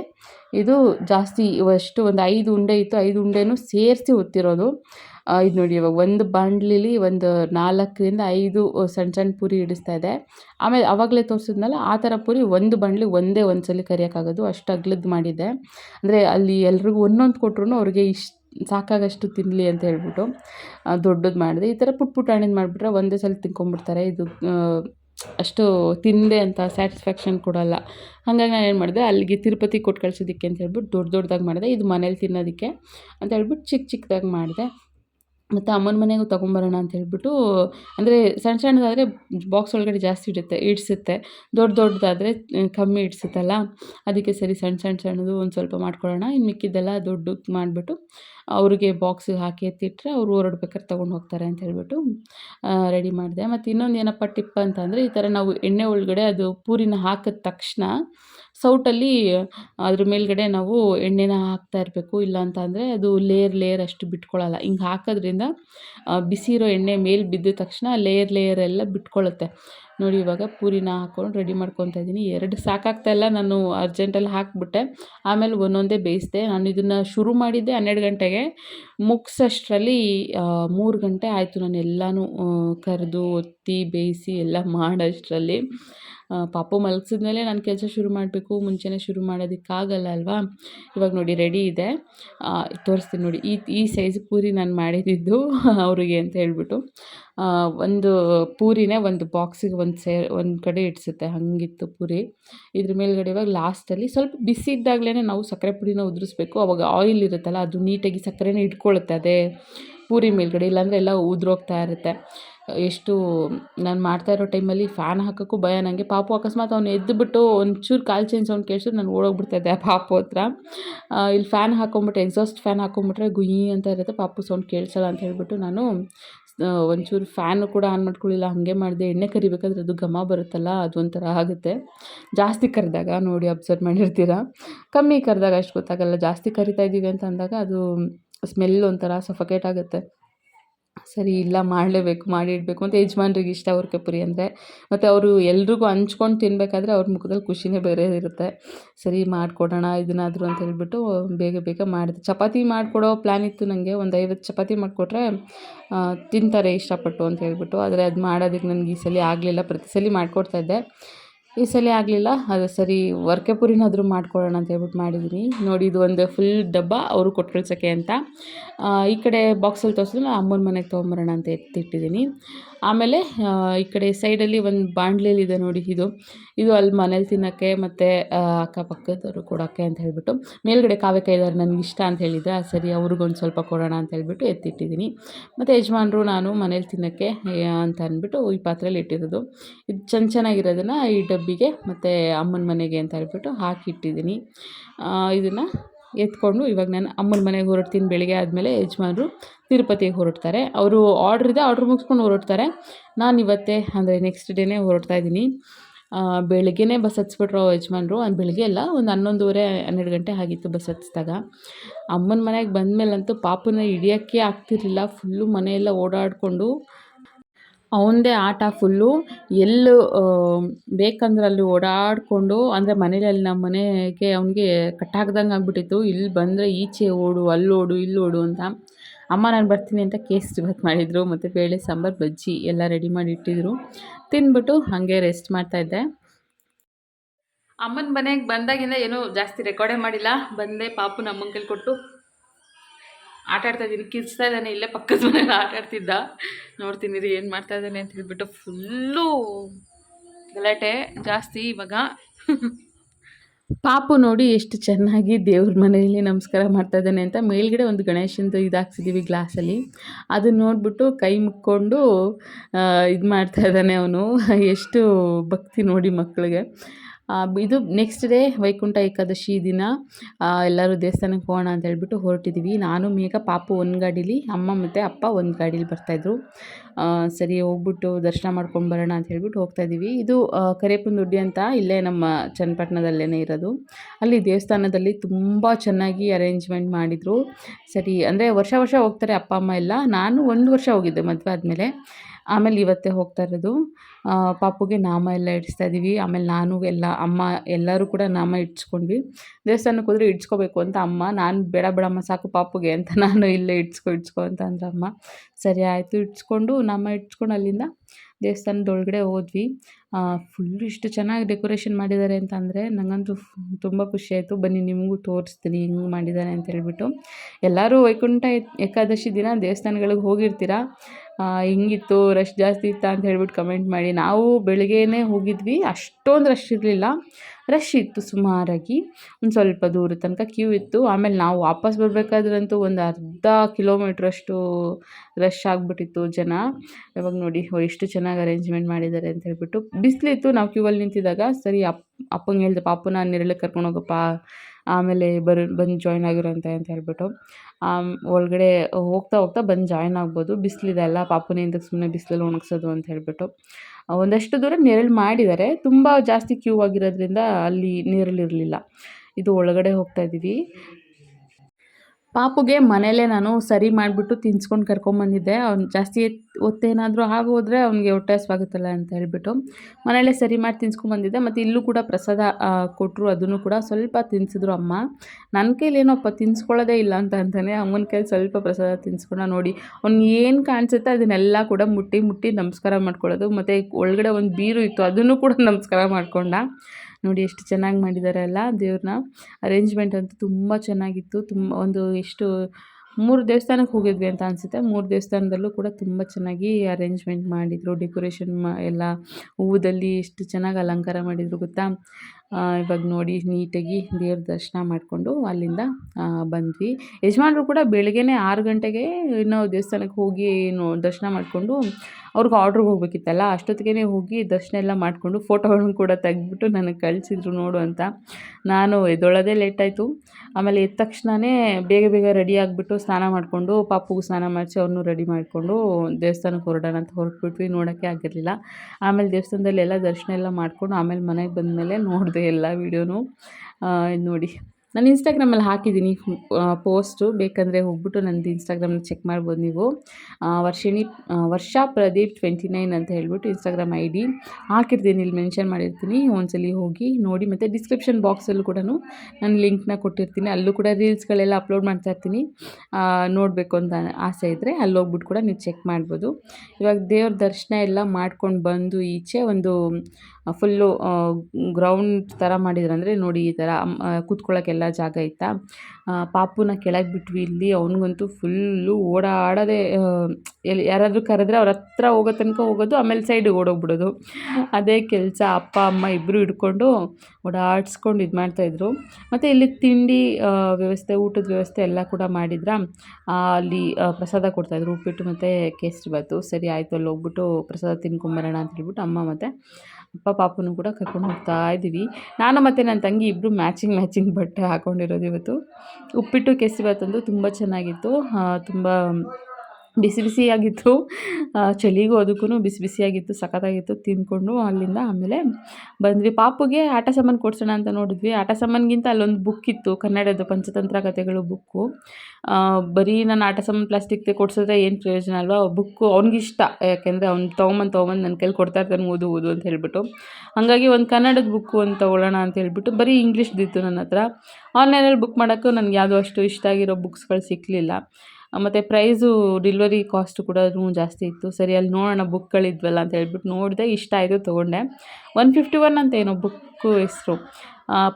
ಇದು ಜಾಸ್ತಿ ಇವಷ್ಟು ಒಂದು ಐದು ಉಂಡೆ ಇತ್ತು. ಐದು ಉಂಡೆನೂ ಸೇರಿಸಿ ಒತ್ತಿರೋದು. ಇದು ನೋಡಿ, ಇವಾಗ ಒಂದು ಬಾಣಲಿಲಿ ಒಂದು ನಾಲ್ಕರಿಂದ ಐದು ಸಣ್ಣ ಸಣ್ಣ ಪೂರಿ ಹಿಡಿಸ್ತಾ ಇದೆ. ಆಮೇಲೆ ಆವಾಗಲೇ ತೋರಿಸಿದ್ನಲ್ಲ, ಆ ಥರ ಪೂರಿ ಒಂದು ಬಾಣಲಿ ಒಂದೇ ಒಂದು ಸಲ ಕರಿಯೋಕ್ಕಾಗೋದು, ಅಷ್ಟು ಅಗ್ಲದ್ದು ಮಾಡಿದ್ದೆ. ಅಂದರೆ ಅಲ್ಲಿ ಎಲ್ರಿಗೂ ಒಂದೊಂದು ಕೊಟ್ರು ಅವ್ರಿಗೆ ಇಷ್ಟು, ಸಾಕಾಗಷ್ಟು ತಿನ್ನಲಿ ಅಂತ ಹೇಳ್ಬಿಟ್ಟು ದೊಡ್ಡದು ಮಾಡಿದೆ. ಈ ಥರ ಪುಟ್ ಪುಟಾಣಿದು ಮಾಡಿಬಿಟ್ರೆ ಒಂದೇ ಸಲ ತಿನ್ಕೊಂಬಿಡ್ತಾರೆ. ಇದು ಅಷ್ಟು ತಿಂದೆ ಅಂತ ಸ್ಯಾಟಿಸ್ಫ್ಯಾಕ್ಷನ್ ಕೊಡೋಲ್ಲ. ಹಾಗಾಗಿ ನಾನು ಏನು ಮಾಡಿದೆ, ಅಲ್ಲಿಗೆ ತಿರುಪತಿ ಕೊಟ್ಟು ಕಳ್ಸೋದಕ್ಕೆ ಅಂತ ಹೇಳ್ಬಿಟ್ಟು ದೊಡ್ಡ ದೊಡ್ಡದಾಗಿ ಮಾಡಿದೆ. ಇದು ಮನೇಲಿ ತಿನ್ನೋದಕ್ಕೆ ಅಂತ ಹೇಳ್ಬಿಟ್ಟು ಚಿಕ್ಕ ಚಿಕ್ಕದಾಗಿ ಮಾಡಿದೆ. ಮತ್ತು ಅಮ್ಮನ ಮನೆಗೂ ತೊಗೊಂಬರೋಣ ಅಂತ ಹೇಳ್ಬಿಟ್ಟು, ಅಂದರೆ ಸಣ್ಣ ಸಣ್ಣದಾದರೆ ಬಾಕ್ಸ್ ಒಳಗಡೆ ಜಾಸ್ತಿ ಇಡುತ್ತೆ ಇಡಿಸುತ್ತೆ. ದೊಡ್ಡ ದೊಡ್ಡದಾದರೆ ಕಮ್ಮಿ ಇಡಿಸುತ್ತಲ್ಲ? ಅದಕ್ಕೆ ಸರಿ ಸಣ್ಣ ಸಣ್ಣ ಸಣ್ಣದು ಒಂದು ಸ್ವಲ್ಪ ಮಾಡ್ಕೊಳ್ಳೋಣ. ಇನ್ನು ಮಿಕ್ಕಿದ್ದೆಲ್ಲ ದೊಡ್ಡದು ಮಾಡಿಬಿಟ್ಟು, ಅವ್ರಿಗೆ ಬಾಕ್ಸಿಗೆ ಹಾಕಿ ಎತ್ತಿಟ್ಟರೆ ಅವರು ಹೊರಡ್ಬೇಕಾದ್ರೆ ತೊಗೊಂಡು ಹೋಗ್ತಾರೆ ಅಂತ ಹೇಳ್ಬಿಟ್ಟು ರೆಡಿ ಮಾಡಿದೆ. ಮತ್ತು ಇನ್ನೊಂದು ಏನಪ್ಪ ಟಿಪ್ ಅಂತಂದರೆ, ಈ ಥರ ನಾವು ಎಣ್ಣೆ ಒಳಗಡೆ ಅದು ಪೂರಿನ ಹಾಕಿದ ತಕ್ಷಣ ಸೌಟಲ್ಲಿ ಅದ್ರ ಮೇಲ್ಗಡೆ ನಾವು ಎಣ್ಣೆನ ಹಾಕ್ತಾ ಇರಬೇಕು. ಇಲ್ಲ ಅಂತ ಅಂದರೆ ಅದು ಲೇಯರ್ ಲೇಯರ್ ಅಷ್ಟು ಬಿಟ್ಕೊಳ್ಳಲ್ಲ ಹಿಂಗೆ ಹಾಕೋದ್ರಿಂದ ಬಿಸಿ ಇರೋ ಎಣ್ಣೆ ಮೇಲೆ ಬಿದ್ದ ತಕ್ಷಣ ಲೇಯರ್ ಲೇಯರ್ ಎಲ್ಲ ಬಿಟ್ಕೊಳ್ಳುತ್ತೆ ನೋಡಿ, ಇವಾಗ ಪೂರಿನ ಹಾಕ್ಕೊಂಡು ರೆಡಿ ಮಾಡ್ಕೊತಾ ಇದ್ದೀನಿ. ಎರಡು ಸಾಕಾಗ್ತಾ ಇಲ್ಲ. ನಾನು ಅರ್ಜೆಂಟಲ್ಲಿ ಹಾಕಿಬಿಟ್ಟೆ. ಆಮೇಲೆ ಒಂದೊಂದೇ ಬೇಯಿಸಿದೆ. ನಾನು ಇದನ್ನು ಶುರು ಮಾಡಿದ್ದೆ ಹನ್ನೆರಡು ಗಂಟೆಗೆ. ಮುಗ್ಸೋಷ್ಟ್ರಲ್ಲಿ ಮೂರು ಗಂಟೆ ಆಯಿತು. ನಾನು ಎಲ್ಲನೂ ಕರೆದು, ಒತ್ತಿ, ಬೇಯಿಸಿ ಎಲ್ಲ ಮಾಡೋಷ್ಟರಲ್ಲಿ. ಪಾಪು ಮಲಗಿಸಿದ ಮೇಲೆ ನಾನು ಕೆಲಸ ಶುರು ಮಾಡಬೇಕು, ಮುಂಚೆನೇ ಶುರು ಮಾಡೋದಕ್ಕಾಗಲ್ಲ ಅಲ್ವಾ? ಇವಾಗ ನೋಡಿ ರೆಡಿ ಇದೆ. ತೋರಿಸ್ತೀನಿ ನೋಡಿ, ಈ ಈ ಸೈಜ್ ಪೂರಿ ನಾನು ಮಾಡಿದ್ದು ಅವರಿಗೆ ಅಂತ ಹೇಳ್ಬಿಟ್ಟು. ಒಂದು ಪೂರಿನೇ ಒಂದು ಬಾಕ್ಸಿಗೆ ಒಂದು ಸೇ, ಒಂದು ಕಡೆ ಇಡ್ಸುತ್ತೆ, ಹಾಗಿತ್ತು ಪೂರಿ. ಇದ್ರ ಮೇಲ್ಗಡೆ ಇವಾಗ ಲಾಸ್ಟಲ್ಲಿ ಸ್ವಲ್ಪ ಬಿಸಿ ಇದ್ದಾಗಲೇ ನಾವು ಸಕ್ಕರೆ ಪುಡಿನ ಉದುರಿಸ್ಬೇಕು. ಅವಾಗ ಆಯಿಲ್ ಇರುತ್ತಲ್ಲ, ಅದು ನೀಟಾಗಿ ಸಕ್ಕರೆನೇ ಇಟ್ಕೊಳ್ಳುತ್ತೆ ಅದೇ ಪೂರಿ ಮೇಲ್ಗಡೆ, ಇಲ್ಲಾಂದರೆ ಎಲ್ಲ ಉದುರೋಗ್ತಾ ಇರುತ್ತೆ. ಎಷ್ಟು ನಾನು ಮಾಡ್ತಾ ಇರೋ ಟೈಮಲ್ಲಿ ಫ್ಯಾನ್ ಹಾಕೋಕ್ಕೂ ಭಯ. ನನಗೆ ಪಾಪು ಅಕಸ್ಮಾತ್ ಅವ್ನು ಎದ್ದುಬಿಟ್ಟು ಒಂಚೂರು ಕಾಲು ಚೇಂಜ್ ಸೌಂಡ್ ಕೇಳಿಸಿದ್ರೆ ನಾನು ಓಡೋಗ್ಬಿಡ್ತಾಯಿದ್ದೆ ಆ ಪಾಪು ಹತ್ರ. ಇಲ್ಲಿ ಫ್ಯಾನ್ ಹಾಕೊಂಬಿಟ್ಟು ಎಕ್ಸಾಸ್ಟ್ ಫ್ಯಾನ್ ಹಾಕೊಂಬಿಟ್ರೆ ಗುಯಿ ಅಂತ ಇರುತ್ತೆ. ಪಾಪು ಸೌಂಡ್ ಕೇಳಿಸಲ್ಲ ಅಂತ ಹೇಳ್ಬಿಟ್ಟು ನಾನು ಒಂಚೂರು ಫ್ಯಾನು ಕೂಡ ಆನ್ ಮಾಡ್ಕೊಳ್ಳಿಲ್ಲ. ಹಾಗೆ ಮಾಡಿದೆ. ಎಣ್ಣೆ ಕರಿಬೇಕಾದ್ರೆ ಅದು ಘಮ ಬರುತ್ತಲ್ಲ ಅದೊಂಥರ ಆಗುತ್ತೆ. ಜಾಸ್ತಿ ಕರೆದಾಗ, ನೋಡಿ ಅಬ್ಸರ್ವ್ ಮಾಡಿರ್ತೀರ? ಕಮ್ಮಿ ಕರೆದಾಗ ಅಷ್ಟು ಗೊತ್ತಾಗಲ್ಲ. ಜಾಸ್ತಿ ಕರಿತಾ ಇದ್ದೀವಿ ಅಂತ ಅಂದಾಗ ಅದು ಸ್ಮೆಲ್ ಒಂಥರ ಸಫಕೇಟ್ ಆಗುತ್ತೆ. ಸರಿ, ಇಲ್ಲ ಮಾಡಲೇಬೇಕು ಮಾಡಿ ಇಡಬೇಕು ಅಂತ ಯಜಮಾನ್ರಿಗೆ ಇಷ್ಟ ಅವ್ರಿಗೆ ಪುರಿ ಅಂದರೆ. ಮತ್ತು ಅವರು ಎಲ್ರಿಗೂ ಹಂಚ್ಕೊಂಡು ತಿನ್ನಬೇಕಾದ್ರೆ ಅವ್ರ ಮುಖದಲ್ಲಿ ಖುಷಿನೇ ಬೇರೆ ಇರುತ್ತೆ. ಸರಿ, ಮಾಡಿಕೊಡೋಣ, ಇದನ್ನಾದರೂ ಅಂತ ಹೇಳಿಬಿಟ್ಟು ಬೇಗ ಬೇಗ ಮಾಡಿದೆ. ಚಪಾತಿ ಮಾಡಿಕೊಡೋ ಪ್ಲ್ಯಾನ್ ಇತ್ತು ನನಗೆ ಒಂದು ಐವತ್ತು ಚಪಾತಿ ಮಾಡಿಕೊಟ್ರೆ ತಿಂತಾರೆ ಇಷ್ಟಪಟ್ಟು ಅಂತ ಹೇಳಿಬಿಟ್ಟು. ಆದರೆ ಅದು ಮಾಡೋದಕ್ಕೆ ನನಗೆ ಈ ಸಲ ಆಗಲಿಲ್ಲ. ಪ್ರತಿ ಸಲ ಮಾಡಿಕೊಡ್ತಾಯಿದ್ದೆ ಈ ಸಲ ಆಗಲಿಲ್ಲ. ಅದು ಸರಿ ವರ್ಕೆ ಪುರಿನಾದರೂ ಮಾಡ್ಕೊಳ್ಳೋಣ ಅಂತ ಹೇಳ್ಬಿಟ್ಟು ಮಾಡಿದ್ದೀನಿ ನೋಡಿ, ಇದು ಒಂದು ಫುಲ್ ಡಬ್ಬ ಅವರು ಕೊಟ್ಟು ಅಂತ. ಈ ಕಡೆ ಬಾಕ್ಸಲ್ಲಿ ತೋರಿಸಿದ್ರೆ ಅಮ್ಮನ ಮನೆಗೆ ತೊಗೊಂಬರೋಣ ಅಂತ ಎತ್ತಿಟ್ಟಿದ್ದೀನಿ ಆಮೇಲೆ ಈ ಕಡೆ ಸೈಡಲ್ಲಿ ಒಂದು ಬಾಣಲೆಲಿದೆ ನೋಡಿ ಇದು. ಇದು ಅಲ್ಲಿ ಮನೇಲಿ ತಿನ್ನೋಕ್ಕೆ ಮತ್ತು ಅಕ್ಕಪಕ್ಕದವರು ಕೊಡೋಕ್ಕೆ ಅಂತ ಹೇಳಿಬಿಟ್ಟು. ಮೇಲ್ಗಡೆ ಕಾವೆ ಕೈದಾರ ನನಗೆ ಇಷ್ಟ ಅಂತ ಹೇಳಿದರೆ ಸರಿ ಅವ್ರಿಗೊಂದು ಸ್ವಲ್ಪ ಕೊಡೋಣ ಅಂತ ಹೇಳ್ಬಿಟ್ಟು ಎತ್ತಿಟ್ಟಿದ್ದೀನಿ ಮತ್ತು ಯಜಮಾನರು ನಾನು ಮನೇಲಿ ತಿನ್ನೋಕ್ಕೆ ಅಂತ ಅಂದ್ಬಿಟ್ಟು ಈ ಪಾತ್ರೆಯಲ್ಲಿ ಇಟ್ಟಿರೋದು. ಇದು ಚೆನ್ನ ಚೆನ್ನಾಗಿರೋದನ್ನು ಈ ಡಬ್ಬಿಗೆ ಮತ್ತು ಅಮ್ಮನ ಮನೆಗೆ ಅಂತ ಹೇಳ್ಬಿಟ್ಟು ಹಾಕಿಟ್ಟಿದ್ದೀನಿ. ಇದನ್ನು ಎತ್ಕೊಂಡು ಇವಾಗ ನಾನು ಅಮ್ಮನ ಮನೆಗೆ ಹೊರಡ್ತೀನಿ ಬೆಳಗ್ಗೆ ಆದಮೇಲೆ ಯಜಮಾನರು ತಿರುಪತಿಗೆ ಹೊರಡ್ತಾರೆ. ಅವರು ಆರ್ಡ್ರ್ ಇದೆ ಆರ್ಡ್ರ್ ಮುಗಿಸ್ಕೊಂಡು ಹೊರಡ್ತಾರೆ. ನಾನು ಇವತ್ತೇ ಅಂದರೆ ನೆಕ್ಸ್ಟ್ ಡೇನೇ ಹೊರಡ್ತಾ ಇದ್ದೀನಿ. ಬೆಳಗ್ಗೆನೇ ಬಸ್ ಹತ್ಸ್ಬಿಟ್ರು ಯಜಮಾನ್ರು. ಅದು ಬೆಳಗ್ಗೆ ಅಲ್ಲ, ಒಂದು ಹನ್ನೊಂದುವರೆ, ಹನ್ನೆರಡು ಗಂಟೆ ಆಗಿತ್ತು ಬಸ್ ಹತ್ತಿಸಿದಾಗ ಅಮ್ಮನ ಮನೆಗೆ ಬಂದಮೇಲಂತೂ ಪಾಪನ ಹಿಡಿಯೋಕ್ಕೆ ಆಗ್ತಿರಲಿಲ್ಲ. ಫುಲ್ಲು ಮನೆಯೆಲ್ಲ ಓಡಾಡಿಕೊಂಡು ಅವನದೇ ಆಟ ಫುಲ್ಲು ಎಲ್ಲೂ ಬೇಕಂದ್ರೆ ಅಲ್ಲಿ ಓಡಾಡಿಕೊಂಡು, ಅಂದರೆ ಮನೇಲಿ ಅಲ್ಲಿ ನಮ್ಮ ಮನೆಗೆ ಅವನಿಗೆ ಕಟ್ಟಾಕ್ದಂಗೆ ಆಗ್ಬಿಟ್ಟಿತ್ತು. ಇಲ್ಲಿ ಬಂದರೆ ಈಚೆ ಓಡು ಅಲ್ಲಿ ಓಡು ಇಲ್ಲಿ ಓಡು ಅಂತ. ಅಮ್ಮ, ನಾನು ಬರ್ತೀನಿ ಅಂತ ಕೇಸರಿ ಭಾತ್ ಮಾಡಿದರು. ಮತ್ತು ಬೇಳೆ, ಸಾಂಬಾರು, ಬಜ್ಜಿ ಎಲ್ಲ ರೆಡಿ ಮಾಡಿ ಇಟ್ಟಿದ್ರು. ತಿಂದ್ಬಿಟ್ಟು ಹಾಗೆ ರೆಸ್ಟ್ ಮಾಡ್ತಾಯಿದ್ದೆ ಅಮ್ಮನ ಮನೆಗೆ ಬಂದಾಗಿಂದ ಏನೂ ಜಾಸ್ತಿ ರೆಕಾರ್ಡೇ ಮಾಡಿಲ್ಲ. ಬಂದೆ ಪಾಪು ನಮ್ಮ ಕೈಲಿ ಕೊಟ್ಟು ಆಟ ಆಡ್ತಾ ಇದ್ದೀನಿ. ಕಿರ್ಚ್ತಾ ಇದ್ದಾನೆ, ಇಲ್ಲೇ ಪಕ್ಕದ ಮನೇಲಿ ಆಟ ಆಡ್ತಿದ್ದ. ನೋಡ್ತೀನಿ ರೀ, ಏನು ಮಾಡ್ತಾ ಇದ್ದಾನೆ ಅಂತ ಹೇಳ್ಬಿಟ್ಟು ಫುಲ್ಲು ಗಲಾಟೆ, ಜಾಸ್ತಿ ಇವಾಗ. ಪಾಪು ನೋಡಿ ಎಷ್ಟು ಚೆನ್ನಾಗಿ ದೇವ್ರ ಮನೆಯಲ್ಲಿ ನಮಸ್ಕಾರ ಮಾಡ್ತಾ ಇದ್ದಾನೆ ಅಂತ ಮೇಲ್ಗಡೆ ಒಂದು ಗಣೇಶಂದು ಇದು ಹಾಕ್ಸಿದ್ದೀವಿ ಗ್ಲಾಸಲ್ಲಿ. ಅದನ್ನ ನೋಡಿಬಿಟ್ಟು ಕೈ ಮುಕ್ಕೊಂಡು ಇದು ಮಾಡ್ತಾ ಇದ್ದಾನೆ ಅವನು. ಎಷ್ಟು ಭಕ್ತಿ ನೋಡಿ ಮಕ್ಕಳಿಗೆ ಇದು ನೆಕ್ಸ್ಟ್ ಡೇ ವೈಕುಂಠ ಏಕಾದಶಿ ದಿನ. ಎಲ್ಲರೂ ದೇವಸ್ಥಾನಕ್ಕೆ ಹೋಗೋಣ ಅಂತ ಹೇಳ್ಬಿಟ್ಟು ಹೊರಟಿದ್ದೀವಿ ನಾನು, ಮೇಘ, ಪಾಪು ಒಂದು ಗಾಡೀಲಿ, ಅಮ್ಮ ಮತ್ತು ಅಪ್ಪ ಒಂದು ಗಾಡೀಲಿ ಬರ್ತಾಯಿದ್ರು ಸರಿ, ಹೋಗ್ಬಿಟ್ಟು ದರ್ಶನ ಮಾಡ್ಕೊಂಡು ಬರೋಣ ಅಂತ ಹೇಳ್ಬಿಟ್ಟು ಹೋಗ್ತಾಯಿದ್ದೀವಿ ಇದು ಕರೇಪುಂದುಡ್ಡಿ ದೊಡ್ಡಿ ಅಂತ ಇಲ್ಲೇ ನಮ್ಮ ಚನ್ನಪಟ್ಟಣದಲ್ಲೇ ಇರೋದು. ಅಲ್ಲಿ ದೇವಸ್ಥಾನದಲ್ಲಿ ತುಂಬ ಚೆನ್ನಾಗಿ ಅರೇಂಜ್ಮೆಂಟ್ ಮಾಡಿದರು. ಸರಿ, ಅಂದರೆ ವರ್ಷ ವರ್ಷ ಹೋಗ್ತಾರೆ ಅಪ್ಪ, ಅಮ್ಮ ಎಲ್ಲ. ನಾನು ಒಂದು ವರ್ಷ ಹೋಗಿದ್ದೆ ಮದುವೆ ಆದಮೇಲೆ. ಆಮೇಲೆ ಇವತ್ತೇ ಹೋಗ್ತಾ ಇರೋದು. ಪಾಪುಗೆ ನಾಮ ಎಲ್ಲ ಇಡಿಸ್ತಾ ಇದ್ದೀವಿ ಆಮೇಲೆ ನಾನು ಎಲ್ಲ, ಅಮ್ಮ ಎಲ್ಲರೂ ಕೂಡ ನಾಮ ಇಡ್ಸ್ಕೊಂಡ್ವಿ. ದೇವಸ್ಥಾನಕ್ಕೆ ಹೋದ್ರೆ ಇಡ್ಸ್ಕೋಬೇಕು ಅಂತ ಅಮ್ಮ, ನಾನು ಬೇಡ ಬೇಡಮ್ಮ, ಸಾಕು ಪಾಪುಗೆ ಅಂತ ನಾನು ಇಲ್ಲೇ ಇಡ್ಸ್ಕೊ ಇಡ್ಸ್ಕೊ ಅಂತ ಅಮ್ಮ. ಸರಿ ಆಯಿತು, ಇಡ್ಸ್ಕೊಂಡು ನಾಮ ಇಡ್ಸ್ಕೊಂಡು ಅಲ್ಲಿಂದ ದೇವಸ್ಥಾನದ ಒಳಗಡೆ ಹೋದ್ವಿ ಫುಲ್ ಇಷ್ಟು ಚೆನ್ನಾಗಿ ಡೆಕೋರೇಷನ್ ಮಾಡಿದ್ದಾರೆ ಅಂತ ಅಂದರೆ ನನಗಂತೂ ತುಂಬ ಖುಷಿ ಆಯಿತು. ಬನ್ನಿ, ನಿಮಗೂ ತೋರಿಸ್ತೀನಿ ಹೆಂಗೆ ಮಾಡಿದ್ದಾರೆ ಅಂತ ಹೇಳ್ಬಿಟ್ಟು. ಎಲ್ಲರೂ ವೈಕುಂಠ ಏಕಾದಶಿ ದಿನ ದೇವಸ್ಥಾನಗಳಿಗೆ ಹೋಗಿರ್ತೀರ? ಹೆಂಗಿತ್ತು ರಶ್ ಜಾಸ್ತಿ ಇತ್ತ ಅಂತ ಹೇಳ್ಬಿಟ್ಟು ಕಮೆಂಟ್ ಮಾಡಿ. ನಾವು ಬೆಳಗ್ಗೆನೇ ಹೋಗಿದ್ವಿ, ಅಷ್ಟೊಂದು ರಶ್ ಇರಲಿಲ್ಲ. ರಶ್ ಇತ್ತು ಸುಮಾರಾಗಿ, ಒಂದು ಸ್ವಲ್ಪ ದೂರ ತನಕ ಕ್ಯೂ ಇತ್ತು. ಆಮೇಲೆ ನಾವು ವಾಪಸ್ ಬರಬೇಕಾದ್ರಂತೂ ಒಂದು ಅರ್ಧ ಕಿಲೋಮೀಟ್ರಷ್ಟು ರಶ್ ಆಗಿಬಿಟ್ಟಿತ್ತು ಜನ. ಇವಾಗ ನೋಡಿ ಎಷ್ಟು ಚೆನ್ನಾಗಿ ಅರೇಂಜ್ಮೆಂಟ್ ಮಾಡಿದ್ದಾರೆ ಅಂತ ಹೇಳ್ಬಿಟ್ಟು. ಬಿಸಿಲಿತ್ತು, ನಾವು ಕ್ಯೂವಲ್ಲಿ ನಿಂತಿದ್ದಾಗ, ಸರಿ ಅಪ್ ಅಪ್ಪಂಗೆ ಹೇಳಿದೆ ನಾನು ನೆರಳಿಗೆ ಕರ್ಕೊಂಡು ಹೋಗಪ್ಪ ಆಮೇಲೆ ಬರ್, ಬಂದು ಜಾಯ್ನ್ ಆಗಿರೋಂಥ ಅಂತ ಹೇಳ್ಬಿಟ್ಟು ಒಳಗಡೆ ಹೋಗ್ತಾ ಹೋಗ್ತಾ ಬಂದು ಜಾಯ್ನ್ ಆಗ್ಬೋದು. ಬಿಸಿಲಿದೆ ಅಲ್ಲ, ಪಾಪುನೇ ಇಂದಕ್ಕೆ ಸುಮ್ಮನೆ ಬಿಸಿಲಲ್ಲಿ ಒಣಗಿಸೋದು ಅಂತ ಹೇಳ್ಬಿಟ್ಟು. ಒಂದಷ್ಟು ದೂರ ನೆರಳು ಮಾಡಿದ್ದಾರೆ. ತುಂಬ ಜಾಸ್ತಿ ಕ್ಯೂ ಆಗಿರೋದ್ರಿಂದ ಅಲ್ಲಿ ನೆರಳಿರಲಿಲ್ಲ. ಇದು ಒಳಗಡೆ ಹೋಗ್ತಾ ಇದ್ದೀವಿ. ಪಾಪುಗೆ ಮನೇಲೇ ನಾನು ಸರಿ ಮಾಡಿಬಿಟ್ಟು ತಿನ್ಸ್ಕೊಂಡು ಕರ್ಕೊಂಬಂದಿದ್ದೆ ಅವ್ನು ಜಾಸ್ತಿ ಹೊತ್ತೇನಾದರೂ ಆಗೋದ್ರೆ ಅವ್ನಿಗೆ ಹೊಟ್ಟೆ ಹಸ್ವಾಗುತ್ತಲ್ಲ ಅಂತ ಹೇಳಿಬಿಟ್ಟು ಮನೇಲೇ ಸರಿ ಮಾಡಿ ತಿನ್ಸ್ಕೊಂಬಂದಿದ್ದೆ ಮತ್ತು ಇಲ್ಲೂ ಕೂಡ ಪ್ರಸಾದ ಕೊಟ್ಟರು ಅದನ್ನು ಕೂಡ ಸ್ವಲ್ಪ ತಿನ್ಸಿದ್ರು ಅಮ್ಮ. ನನ್ನ ಕೈಲಿ ಏನೋಪ್ಪ ತಿನ್ಸ್ಕೊಳ್ಳೋದೇ ಇಲ್ಲ ಅಂತ ಅಂತಾನೆ ಅಮ್ಮನ ಕೈಲಿ ಸ್ವಲ್ಪ ಪ್ರಸಾದ ತಿನ್ಸ್ಕೊಂಡ ನೋಡಿ. ಅವ್ನಿಗೆ ಏನು ಕಾಣಿಸುತ್ತೆ ಅದನ್ನೆಲ್ಲ ಕೂಡ ಮುಟ್ಟಿ ಮುಟ್ಟಿ ನಮಸ್ಕಾರ ಮಾಡ್ಕೊಳ್ಳೋದು. ಮತ್ತು ಒಳಗಡೆ ಒಂದು ಬೀರು ಇತ್ತು ಅದನ್ನು ಕೂಡ ನಮಸ್ಕಾರ ಮಾಡ್ಕೊಂಡ. ನೋಡಿ ಎಷ್ಟು ಚೆನ್ನಾಗಿ ಮಾಡಿದ್ದಾರೆ ಅಲ್ಲ ದೇವ್ರನ್ನ. ಅರೇಂಜ್ಮೆಂಟ್ ಅಂತೂ ತುಂಬ ಚೆನ್ನಾಗಿತ್ತು. ತುಂಬ ಒಂದು ಎಷ್ಟು ಮೂರು ದೇವಸ್ಥಾನಕ್ಕೆ ಹೋಗಿದ್ವಿ ಅಂತ ಅನಿಸುತ್ತೆ. ಮೂರು ದೇವಸ್ಥಾನದಲ್ಲೂ ಕೂಡ ತುಂಬ ಚೆನ್ನಾಗಿ ಅರೇಂಜ್ಮೆಂಟ್ ಮಾಡಿದರು. ಡೆಕೋರೇಷನ್ ಮಾ ಎಲ್ಲ ಹೂವುದಲ್ಲಿ ಎಷ್ಟು ಚೆನ್ನಾಗಿ ಅಲಂಕಾರ ಮಾಡಿದರು ಗೊತ್ತಾ? ಇವಾಗ ನೋಡಿ ನೀಟಾಗಿ ದೇವ್ರ ದರ್ಶನ ಮಾಡಿಕೊಂಡು ಅಲ್ಲಿಂದ ಬಂದ್ವಿ. ಯಜಮಾನರು ಕೂಡ ಬೆಳಗ್ಗೆನೇ ಆರು ಗಂಟೆಗೆ ಇನ್ನೂ ದೇವಸ್ಥಾನಕ್ಕೆ ಹೋಗಿ ಏನು ದರ್ಶನ ಮಾಡಿಕೊಂಡು ಅವ್ರಿಗೆ ಆರ್ಡ್ರಿಗೆ ಹೋಗ್ಬೇಕಿತ್ತಲ್ಲ ಅಷ್ಟೊತ್ತಿಗೆ ಹೋಗಿ ದರ್ಶನ ಎಲ್ಲ ಮಾಡಿಕೊಂಡು ಫೋಟೋಗಳನ್ನು ಕೂಡ ತೆಗೆದ್ಬಿಟ್ಟು ನನಗೆ ಕಳಿಸಿದ್ರು ನೋಡು ಅಂತ. ನಾನು ಎದ್ದೊಳೋದೇ ಲೇಟ್ ಆಯಿತು. ಆಮೇಲೆ ಎದ್ದ ತಕ್ಷಣವೇ ಬೇಗ ಬೇಗ ರೆಡಿ ಆಗಿಬಿಟ್ಟು ಸ್ನಾನ ಮಾಡಿಕೊಂಡು ಪಾಪುಗೆ ಸ್ನಾನ ಮಾಡಿಸಿ ಅವ್ರನ್ನೂ ರೆಡಿ ಮಾಡಿಕೊಂಡು ದೇವಸ್ಥಾನಕ್ಕೆ ಹೊರಡೋಣ ಅಂತ ಹೊರಟ್ಬಿಟ್ವಿ, ನೋಡೋಕ್ಕೆ ಆಗಿರಲಿಲ್ಲ. ಆಮೇಲೆ ದೇವಸ್ಥಾನದಲ್ಲಿ ಎಲ್ಲ ದರ್ಶನ ಎಲ್ಲ ಮಾಡಿಕೊಂಡು ಆಮೇಲೆ ಮನೆಗೆ ಬಂದಮೇಲೆ ನೋಡಿದೆ ಎಲ್ಲ ವೀಡಿಯೋನು. ನೋಡಿ. ನಾನು ಇನ್ಸ್ಟಾಗ್ರಾಮಲ್ಲಿ ಹಾಕಿದ್ದೀನಿ ಪೋಸ್ಟು ಬೇಕಂದರೆ ಹೋಗ್ಬಿಟ್ಟು ನಂದು ಇನ್ಸ್ಟಾಗ್ರಾಮ್ನ ಚೆಕ್ ಮಾಡ್ಬೋದು ನೀವು. ವರ್ಷಿಣಿ ವರ್ಷಾ ಪ್ರದೀಪ್ ಟ್ವೆಂಟಿ ನೈನ್ ಅಂತ ಹೇಳ್ಬಿಟ್ಟು ಇನ್ಸ್ಟಾಗ್ರಾಮ್ ಐ ಡಿ ಹಾಕಿರ್ತೀನಿ, ಇಲ್ಲಿ ಮೆನ್ಷನ್ ಮಾಡಿರ್ತೀನಿ. ಒಂದ್ಸಲಿ ಹೋಗಿ ನೋಡಿ, ಮತ್ತು ಡಿಸ್ಕ್ರಿಪ್ಷನ್ ಬಾಕ್ಸಲ್ಲೂ ಕೂಡ ನಾನು ಲಿಂಕ್ನ ಕೊಟ್ಟಿರ್ತೀನಿ. ಅಲ್ಲೂ ಕೂಡ ರೀಲ್ಸ್ಗಳೆಲ್ಲ ಅಪ್ಲೋಡ್ ಮಾಡ್ತಾ ಇರ್ತೀನಿ. ನೋಡಬೇಕು ಅಂತ ಆಸೆ ಇದ್ದರೆ ಅಲ್ಲಿ ಹೋಗ್ಬಿಟ್ಟು ಕೂಡ ನೀವು ಚೆಕ್ ಮಾಡ್ಬೋದು. ಇವಾಗ ದೇವ್ರ ದರ್ಶನ ಎಲ್ಲ ಮಾಡ್ಕೊಂಡು ಬಂದು ಈಚೆ ಒಂದು ಫುಲ್ಲು ಗ್ರೌಂಡ್ ಥರ ಮಾಡಿದ್ರು ಅಂದರೆ ನೋಡಿ ಈ ಥರ ಕೂತ್ಕೊಳ್ಳೋಕ್ಕೆಲ್ಲ ಜಾಗ ಇತ್ತಾ? ಪಾಪುನ ಕೆಳಗೆ ಬಿಟ್ವಿ ಇಲ್ಲಿ, ಅವನಿಗಂತೂ ಫುಲ್ಲು ಓಡಾಡೋದೇ ಎಲ್ಲಿ ಯಾರಾದರೂ ಕರೆದ್ರೆ ಅವ್ರ ಹತ್ರ ಹೋಗೋ ತನಕ ಹೋಗೋದು, ಆಮೇಲೆ ಸೈಡಿಗೆ ಓಡೋಗ್ಬಿಡೋದು. ಅದೇ ಕೆಲಸ ಅಪ್ಪ, ಅಮ್ಮ ಇಬ್ಬರು ಹಿಡ್ಕೊಂಡು ಓಡಾಡಿಸ್ಕೊಂಡು ಇದು ಮಾಡ್ತಾಯಿದ್ರು ಮತ್ತು ಇಲ್ಲಿ ತಿಂಡಿ ವ್ಯವಸ್ಥೆ, ಊಟದ ವ್ಯವಸ್ಥೆ ಎಲ್ಲ ಕೂಡ ಮಾಡಿದ್ರ? ಅಲ್ಲಿ ಪ್ರಸಾದ ಕೊಡ್ತಾಯಿದ್ರು ಉಪ್ಪಿಟ್ಟು ಮತ್ತು ಕೇಸರಿ ಬಾತು ಸರಿ, ಆಯಿತು, ಅಲ್ಲಿ ಹೋಗ್ಬಿಟ್ಟು ಪ್ರಸಾದ ತಿನ್ಕೊಂಬರೋಣ ಅಂತ ಹೇಳ್ಬಿಟ್ಟು ಅಮ್ಮ ಮತ್ತು ಅಪ್ಪ, ಪಾಪನೂ ಕೂಡ ಕರ್ಕೊಂಡು ಹೋಗ್ತಾ ಇದ್ದೀವಿ. ನಾನು ಮತ್ತು ನನ್ನ ತಂಗಿ ಇಬ್ಬರು ಮ್ಯಾಚಿಂಗ್ ಮ್ಯಾಚಿಂಗ್ ಬಟ್ಟೆ ಹಾಕ್ಕೊಂಡಿರೋದು ಇವತ್ತು. ಉಪ್ಪಿಟ್ಟು ಕೇಸರಿ ಬಾತಂದು ತುಂಬ ಚೆನ್ನಾಗಿತ್ತು. ತುಂಬ ಬಿಸಿ ಬಿಸಿಯಾಗಿತ್ತು. ಚಳಿಗೂ ಅದಕ್ಕೂ ಬಿಸಿ ಬಿಸಿಯಾಗಿತ್ತು, ಸಖತ್ತಾಗಿತ್ತು ತಿಂದ್ಕೊಂಡು ಅಲ್ಲಿಂದ ಆಮೇಲೆ ಬಂದ್ವಿ. ಪಾಪುಗೆ ಆಟ ಸಾಮಾನು ಕೊಡ್ಸೋಣ ಅಂತ ನೋಡಿದ್ವಿ. ಆಟ ಸಾಮಾನಿಗಿಂತ ಅಲ್ಲೊಂದು ಬುಕ್ ಇತ್ತು ಕನ್ನಡದ ಪಂಚತಂತ್ರ ಕಥೆಗಳು ಬುಕ್ಕು ಬರೀ ನಾನು ಆಟ ಸಾಮಾನು ಪ್ಲಾಸ್ಟಿಕ್ ಕೊಡ್ಸಿದ್ರೆ ಏನು ಪ್ರಯೋಜನ ಅಲ್ವಾ? ಬುಕ್ಕು ಅವ್ನಿಗಿಷ್ಟ. ಯಾಕೆಂದರೆ ಅವ್ನು ತೊಗೊಂಬಂದು ತೊಗೊಂಬಂದು ನನ್ನ ಕೈಲಿ ಕೊಡ್ತಾ ಇರ್ತಾನೆ ಓದು ಓದು ಅಂತ ಹೇಳ್ಬಿಟ್ಟು. ಹಾಗಾಗಿ ಒಂದು ಕನ್ನಡದ ಬುಕ್ಕು ಅಂತ ತೊಗೊಳ್ಳೋಣ ಅಂತ ಹೇಳ್ಬಿಟ್ಟು, ಬರೀ ಇಂಗ್ಲೀಷ್ದಿತ್ತು ನನ್ನ ಹತ್ರ. ಆನ್ಲೈನಲ್ಲಿ ಬುಕ್ ಮಾಡೋಕ್ಕೂ ನನಗೆ ಯಾವುದೋ ಅಷ್ಟು ಇಷ್ಟ ಆಗಿರೋ ಬುಕ್ಸ್ಗಳು ಸಿಕ್ಕಲಿಲ್ಲ ಮತ್ತು ಪ್ರೈಸು ಡಿಲ್ವರಿ ಕಾಸ್ಟು ಕೂಡ ಜಾಸ್ತಿ ಇತ್ತು. ಸರಿ, ಅಲ್ಲಿ ನೋಡೋಣ ಬುಕ್ಗಳಿದ್ವಲ್ಲ ಅಂತ ಹೇಳ್ಬಿಟ್ಟು ನೋಡಿದೆ. ಇಷ್ಟ ಆಯಿತು ತೊಗೊಂಡೆ. ಒನ್ ಫಿಫ್ಟಿ ಒನ್ ಅಂತ ಏನೋ ಬುಕ್ಕು ಹೆಸರು.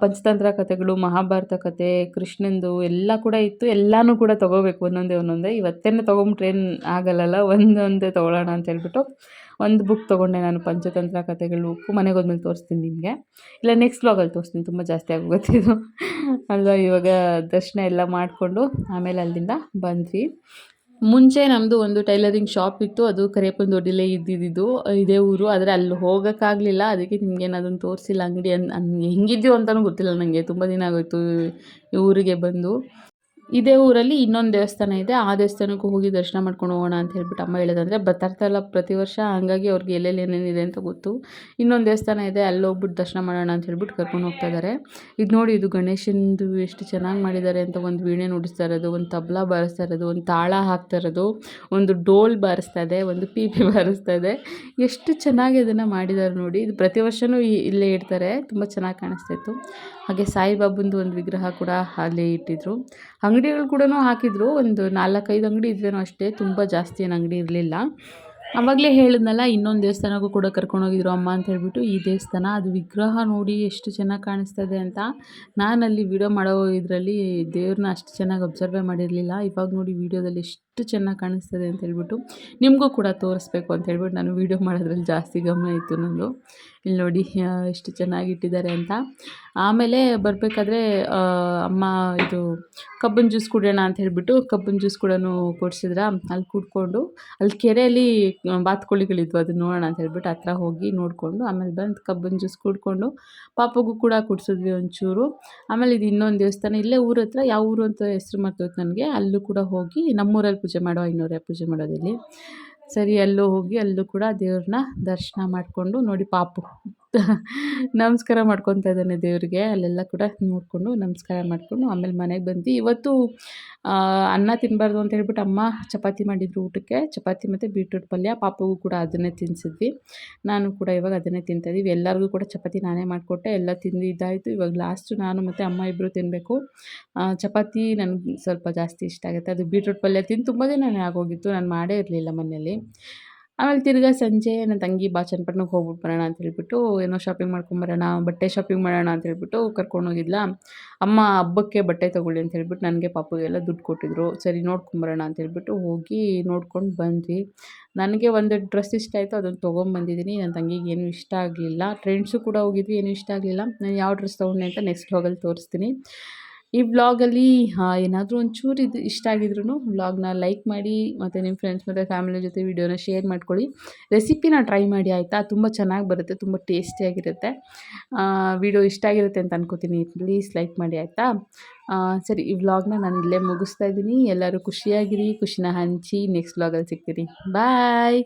ಪಂಚತಂತ್ರ ಕಥೆಗಳು, ಮಹಾಭಾರತ ಕಥೆ, ಕೃಷ್ಣಂದು ಎಲ್ಲ ಕೂಡ ಇತ್ತು. ಎಲ್ಲನೂ ಕೂಡ ತೊಗೋಬೇಕು ಒಂದೊಂದೇ ಒಂದೊಂದೇ. ಇವತ್ತೇನೆ ತೊಗೊಂಬಿಟ್ರೆ ಏನು ಆಗಲ್ಲಲ್ಲ, ಒಂದೊಂದೇ ತೊಗೊಳ್ಳೋಣ ಅಂತ ಹೇಳ್ಬಿಟ್ಟು ಒಂದು ಬುಕ್ ತೊಗೊಂಡೆ ನಾನು ಪಂಚತಂತ್ರ ಕಥೆಗಳು ಬುಕ್ಕು ಮನೆಗೆ ಹೋದ್ಮೇಲೆ ತೋರಿಸ್ತೀನಿ ನಿಮಗೆ. ಇಲ್ಲ ನೆಕ್ಸ್ಟ್ ವ್ಲಾಗಲ್ಲಿ ತೋರಿಸ್ತೀನಿ, ತುಂಬ ಜಾಸ್ತಿ ಆಗೋಗುತ್ತೆ ಇದು ಅಲ್ವಾ, ಇವಾಗ ದರ್ಶನ ಎಲ್ಲ ಮಾಡಿಕೊಂಡು ಆಮೇಲೆ ಅಲ್ಲಿಂದ ಬಂದ್ವಿ. ಮುಂಚೆ ನಮ್ಮದು ಒಂದು ಟೈಲರಿಂಗ್ ಶಾಪ್ ಇತ್ತು, ಅದು ಕರಿಯಪ್ಪನ ದೊಡ್ಡಿಲೇ ಇದ್ದಿದ್ದು, ಇದೇ ಊರು. ಆದರೆ ಅಲ್ಲಿ ಹೋಗೋಕ್ಕಾಗಲಿಲ್ಲ, ಅದಕ್ಕೆ ನಿಮಗೆ ನಾನು ಅದನ್ನು ತೋರಿಸಿಲ್ಲ ಅಂಗಡಿ. ಅನ್ ಹೆಂಗಿದ್ಯೋ ಅಂತಲೂ ಗೊತ್ತಿಲ್ಲ ನನಗೆ ತುಂಬ ದಿನ ಆಗೋಯ್ತು ಈ ಊರಿಗೆ ಬಂದು. ಇದೇ ಊರಲ್ಲಿ ಇನ್ನೊಂದು ದೇವಸ್ಥಾನ ಇದೆ. ಆ ದೇವಸ್ಥಾನಕ್ಕೂ ಹೋಗಿ ದರ್ಶನ ಮಾಡ್ಕೊಂಡು ಹೋಗೋಣ ಅಂತ ಹೇಳ್ಬಿಟ್ಟು ಅಮ್ಮ ಹೇಳೋದಂದ್ರೆ, ಬರ್ತಾ ಇರ್ತಾರಲ್ಲ ಪ್ರತಿ ವರ್ಷ, ಹಂಗಾಗಿ ಅವ್ರಿಗೆ ಎಲ್ಲೆಲ್ಲಿ ಏನೇನಿದೆ ಅಂತ ಗೊತ್ತು. ಇನ್ನೊಂದು ದೇವಸ್ಥಾನ ಇದೆ, ಅಲ್ಲಿ ಹೋಗ್ಬಿಟ್ಟು ದರ್ಶನ ಮಾಡೋಣ ಅಂತ ಹೇಳ್ಬಿಟ್ಟು ಕರ್ಕೊಂಡು ಹೋಗ್ತಾ ಇದ್ದಾರೆ ಇದು ನೋಡಿ, ಇದು ಗಣೇಶನದು ಎಷ್ಟು ಚೆನ್ನಾಗಿ ಮಾಡಿದ್ದಾರೆ ಅಂತ ಒಂದು ವೀಣೆ ನುಡಿಸ್ತಾ ಇರೋದು, ಒಂದು ತಬಲಾ ಬಾರಿಸ್ತಾ ಇರೋದು, ಒಂದು ತಾಳ ಹಾಕ್ತಾ ಇರೋದು, ಒಂದು ಡೋಲ್ ಬಾರಿಸ್ತಾ ಇದೆ, ಒಂದು ಪಿ ಪಿ ಬಾರಿಸ್ತಾ ಇದೆ. ಎಷ್ಟು ಚೆನ್ನಾಗಿ ಅದನ್ನು ಮಾಡಿದ್ದಾರೆ ನೋಡಿ. ಇದು ಪ್ರತಿ ವರ್ಷವೂ ಇಲ್ಲೇ ಇಡ್ತಾರೆ. ತುಂಬ ಚೆನ್ನಾಗಿ ಕಾಣಿಸ್ತಾ ಇತ್ತು. ಹಾಗೆ ಸಾಯಿಬಾಬಂದು ಒಂದು ವಿಗ್ರಹ ಕೂಡ ಅಲ್ಲೇ ಇಟ್ಟಿದ್ರು. ಅಂಗಡಿಗಳು ಕೂಡ ಹಾಕಿದ್ರು. ಒಂದು ನಾಲ್ಕೈದು ಅಂಗಡಿ ಇದ್ವೇನೋ ಅಷ್ಟೇ, ತುಂಬ ಜಾಸ್ತಿ ಏನು ಅಂಗಡಿ ಇರಲಿಲ್ಲ. ಅವಾಗಲೇ ಹೇಳಿದ್ನಲ್ಲ, ಇನ್ನೊಂದು ದೇವಸ್ಥಾನಕ್ಕೂ ಕೂಡ ಕರ್ಕೊಂಡೋಗಿದ್ರು ಅಮ್ಮ ಅಂತ ಹೇಳ್ಬಿಟ್ಟು, ಈ ದೇವಸ್ಥಾನ ಅದು ವಿಗ್ರಹ ನೋಡಿ ಎಷ್ಟು ಚೆನ್ನಾಗಿ ಕಾಣಿಸ್ತದೆ ಅಂತ. ನಾನು ಅಲ್ಲಿ ವಿಡಿಯೋ ಮಾಡೋ ಇದರಲ್ಲಿ ದೇವ್ರನ್ನ ಅಷ್ಟು ಚೆನ್ನಾಗಿ ಅಬ್ಸರ್ವೇ ಮಾಡಿರಲಿಲ್ಲ. ಇವಾಗ ನೋಡಿ ವಿಡಿಯೋದಲ್ಲಿ ಎಷ್ಟು ಚೆನ್ನಾಗಿ ಕಾಣಿಸ್ತದೆ ಅಂತ ಹೇಳ್ಬಿಟ್ಟು ನಿಮಗೂ ಕೂಡ ತೋರಿಸ್ಬೇಕು ಅಂತ ಹೇಳ್ಬಿಟ್ಟು ನಾನು ವೀಡಿಯೋ ಮಾಡೋದ್ರಲ್ಲಿ ಜಾಸ್ತಿ ಗಮನ ಇತ್ತು ನಂದು. ಇಲ್ಲಿ ನೋಡಿ ಎಷ್ಟು ಚೆನ್ನಾಗಿ ಇಟ್ಟಿದ್ದಾರೆ ಅಂತ. ಆಮೇಲೆ ಬರಬೇಕಾದ್ರೆ ಅಮ್ಮ ಇದು ಕಬ್ಬಿನ ಜ್ಯೂಸ್ ಕುಡಿಯೋಣ ಅಂತ ಹೇಳಿಬಿಟ್ಟು ಕಬ್ಬಿನ ಜ್ಯೂಸ್ ಕೂಡ ಕೊಡಿಸಿದ್ರ. ಅಲ್ಲಿ ಕುಡ್ಕೊಂಡು, ಅಲ್ಲಿ ಕೆರೆಯಲ್ಲಿ ಬಾತುಕೋಳಿಗಳಿದ್ವು, ಅದನ್ನ ನೋಡೋಣ ಅಂತ ಹೇಳ್ಬಿಟ್ಟು ಹತ್ರ ಹೋಗಿ ನೋಡಿಕೊಂಡು, ಆಮೇಲೆ ಬಂದು ಕಬ್ಬಿನ ಜ್ಯೂಸ್ ಕುಡ್ಕೊಂಡು ಪಾಪಗೂ ಕೂಡ ಕುಡಿಸಿದ್ವಿ ಒಂಚೂರು. ಆಮೇಲೆ ಇದು ಇನ್ನೊಂದು ದೇವಸ್ಥಾನ, ಇಲ್ಲೇ ಊರ ಹತ್ರ, ಯಾವ ಊರು ಅಂತ ಹೆಸ್ರು ಮಾಡ್ತೈತೆ ನನಗೆ, ಅಲ್ಲೂ ಕೂಡ ಹೋಗಿ ನಮ್ಮೂರಲ್ಲಿ ಪೂಜೆ ಮಾಡೋ ಐನೂರೇ ಪೂಜೆ ಮಾಡೋದಿಲ್ಲಿ. ಸರಿ ಅಲ್ಲೂ ಹೋಗಿ ಅಲ್ಲೂ ಕೂಡ ದೇವ್ರನ್ನ ದರ್ಶನ ಮಾಡಿಕೊಂಡು ನೋಡಿ ಪಾಪು. ನಮಸ್ಕಾರ ಮಾಡ್ಕೊತಾ ಇದ್ದಾನೆ ದೇವರಿಗೆ. ಅಲ್ಲೆಲ್ಲ ಕೂಡ ನೋಡಿಕೊಂಡು ನಮಸ್ಕಾರ ಮಾಡಿಕೊಂಡು ಆಮೇಲೆ ಮನೆಗೆ ಬಂದು ಇವತ್ತು ಅನ್ನ ತಿನ್ನಬಾರ್ದು ಅಂತ ಹೇಳ್ಬಿಟ್ಟು ಅಮ್ಮ ಚಪಾತಿ ಮಾಡಿದ್ರು ಊಟಕ್ಕೆ. ಚಪಾತಿ ಮತ್ತು ಬೀಟ್ರೂಟ್ ಪಲ್ಯ. ಪಾಪಗೂ ಕೂಡ ಅದನ್ನೇ ತಿನ್ನಿಸಿದ್ವಿ ನಾನು ಕೂಡ ಇವಾಗ ಅದನ್ನೇ ತಿಂತಾಯಿದ್ದೀವಿ ಎಲ್ಲರಿಗೂ ಕೂಡ ಚಪಾತಿ ನಾನೇ ಮಾಡಿಕೊಟ್ಟೆ. ಎಲ್ಲ ತಿಂದು ಇದಾಯಿತು. ಇವಾಗ ಲಾಸ್ಟು ನಾನು ಮತ್ತು ಅಮ್ಮ ಇಬ್ಬರು ತಿನ್ನಬೇಕು ಚಪಾತಿ ನನಗೆ ಸ್ವಲ್ಪ ಜಾಸ್ತಿ ಇಷ್ಟ ಆಗುತ್ತೆ. ಅದು ಬೀಟ್ರೂಟ್ ಪಲ್ಯ ತಿಂದು ತುಂಬ ದಿನನೇ ಆಗೋಗಿತ್ತು. ನಾನು ಮಾಡೇ ಇರಲಿಲ್ಲ ಮನೆಯಲ್ಲಿ. ಆಮೇಲೆ ತಿರ್ಗಾ ಸಂಜೆ ನನ್ನ ತಂಗಿ ಬಾ ಚನ್ನಪಟ್ಟಣಕ್ಕೆ ಹೋಗ್ಬಿಟ್ಟು ಬರೋಣ ಅಂತ ಹೇಳ್ಬಿಟ್ಟು, ಏನೋ ಶಾಪಿಂಗ್ ಮಾಡ್ಕೊಂಬರೋಣ ಬಟ್ಟೆ ಶಾಪಿಂಗ್ ಮಾಡೋಣ ಅಂತ ಹೇಳ್ಬಿಟ್ಟು ಕರ್ಕೊಂಡೋಗಿದ್ಲ ಅಮ್ಮ ಹಬ್ಬಕ್ಕೆ ಬಟ್ಟೆ ತೊಗೊಳ್ಳಿ ಅಂತ ಹೇಳ್ಬಿಟ್ಟು ನನಗೆ ಪಾಪಗೆಲ್ಲ ದುಡ್ಡು ಕೊಟ್ಟಿದ್ರು. ಸರಿ ನೋಡ್ಕೊಂಬರೋಣ ಅಂತ ಹೇಳ್ಬಿಟ್ಟು ಹೋಗಿ ನೋಡ್ಕೊಂಡು ಬಂದ್ವಿ. ನನಗೆ ಒಂದು ಡ್ರೆಸ್ ಇಷ್ಟ ಆಯಿತು ಅದನ್ನು ತೊಗೊಂಬಂದಿದ್ದೀನಿ ನನ್ನ ತಂಗಿಗೆ ಏನೂ ಇಷ್ಟ ಆಗಲಿಲ್ಲ. ಟ್ರೆಂಡ್ಸು ಕೂಡ ಹೋಗಿದ್ವಿ, ಏನೂ ಇಷ್ಟ ಆಗಲಿಲ್ಲ. ನಾನು ಯಾವ ಡ್ರೆಸ್ ತೊಗೊಂಡೆ ಅಂತ ನೆಕ್ಸ್ಟ್ ಹೋಗಲ್ಲಿ ತೋರಿಸ್ತೀನಿ. ಈ ವ್ಲಾಗಲ್ಲಿ ಏನಾದರೂ ಒಂಚೂರು ಇದು ಇಷ್ಟ ಆಗಿದ್ರು ವ್ಲಾಗ್ನ ಲೈಕ್ ಮಾಡಿ, ಮತ್ತು ನಿಮ್ಮ ಫ್ರೆಂಡ್ಸ್ ಮತ್ತು ಫ್ಯಾಮಿಲಿ ಜೊತೆ ವೀಡಿಯೋನ ಶೇರ್ ಮಾಡ್ಕೊಳ್ಳಿ. ರೆಸಿಪಿನ ಟ್ರೈ ಮಾಡಿ, ಆಯಿತಾ? ತುಂಬ ಚೆನ್ನಾಗಿ ಬರುತ್ತೆ, ತುಂಬ ಟೇಸ್ಟಿಯಾಗಿರುತ್ತೆ ವಿಡಿಯೋ ಇಷ್ಟ ಆಗಿರುತ್ತೆ ಅಂತ ಅನ್ಕೋತೀನಿ. ಪ್ಲೀಸ್ ಲೈಕ್ ಮಾಡಿ, ಆಯಿತಾ? ಸರಿ, ಈ ವ್ಲಾಗ್ನ ನಾನು ಇಲ್ಲೇ ಮುಗಿಸ್ತಾ ಇದ್ದೀನಿ. ಎಲ್ಲರೂ ಖುಷಿಯಾಗಿರಿ, ಖುಷಿನ ಹಂಚಿ ನೆಕ್ಸ್ಟ್ ವ್ಲಾಗಲ್ಲಿ ಸಿಗ್ತೀರಿ ಬಾಯ್